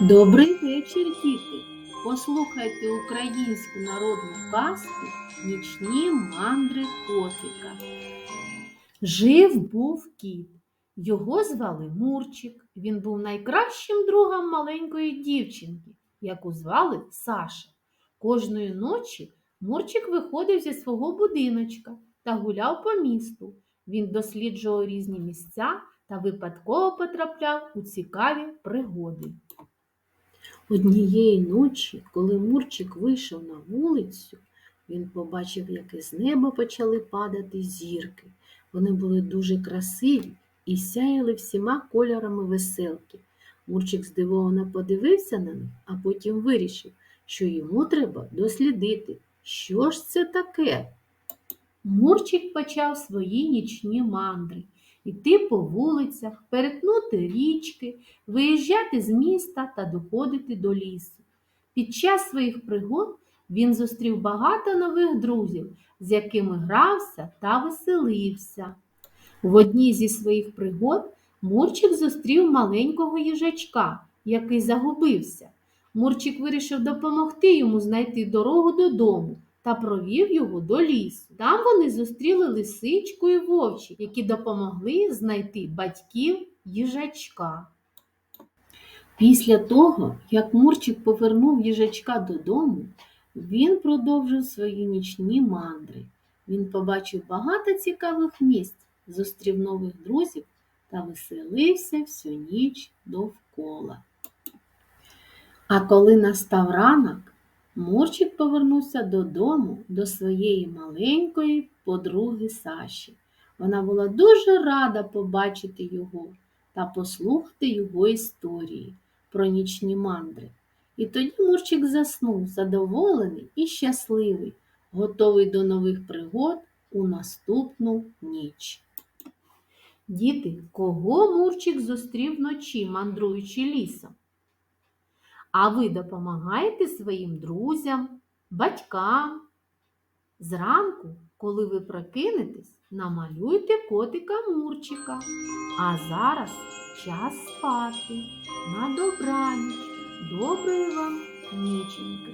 Добрий вечір, діти! Послухайте українську народну казку Нічні мандри котика. Жив був кіт. Його звали Мурчик. Він був найкращим другом маленької дівчинки, яку звали Саша. Кожної ночі Мурчик виходив зі свого будиночка та гуляв по місту. Він досліджував різні місця та випадково потрапляв у цікаві пригоди. Однієї ночі, коли Мурчик вийшов на вулицю, він побачив, як із неба почали падати зірки. Вони були дуже красиві і сяяли всіма кольорами веселки. Мурчик здивовано подивився на них, а потім вирішив, що йому треба дослідити, що ж це таке. Мурчик почав свої нічні мандри. Іти по вулицях, перетнути річки, виїжджати з міста та доходити до лісу. Під час своїх пригод він зустрів багато нових друзів, з якими грався та веселився. В одній зі своїх пригод Мурчик зустрів маленького їжачка, який загубився. Мурчик вирішив допомогти йому знайти дорогу додому та провів його до лісу. Там вони зустріли лисичку і вовчі, які допомогли знайти батьків їжачка. Після того, як Мурчик повернув їжачка додому, він продовжив свої нічні мандри. Він побачив багато цікавих місць, зустрів нових друзів та веселився всю ніч довкола. А коли настав ранок, Мурчик повернувся додому до своєї маленької подруги Саші. Вона була дуже рада побачити його та послухати його історії про нічні мандри. І тоді Мурчик заснув, задоволений і щасливий, готовий до нових пригод у наступну ніч. Діти, кого Мурчик зустрів вночі, мандруючи лісом? А ви допомагаєте своїм друзям, батькам. Зранку, коли ви прокинетесь, намалюйте котика Мурчика. А зараз час спати. На добраніч. Доброї вам ніченьки.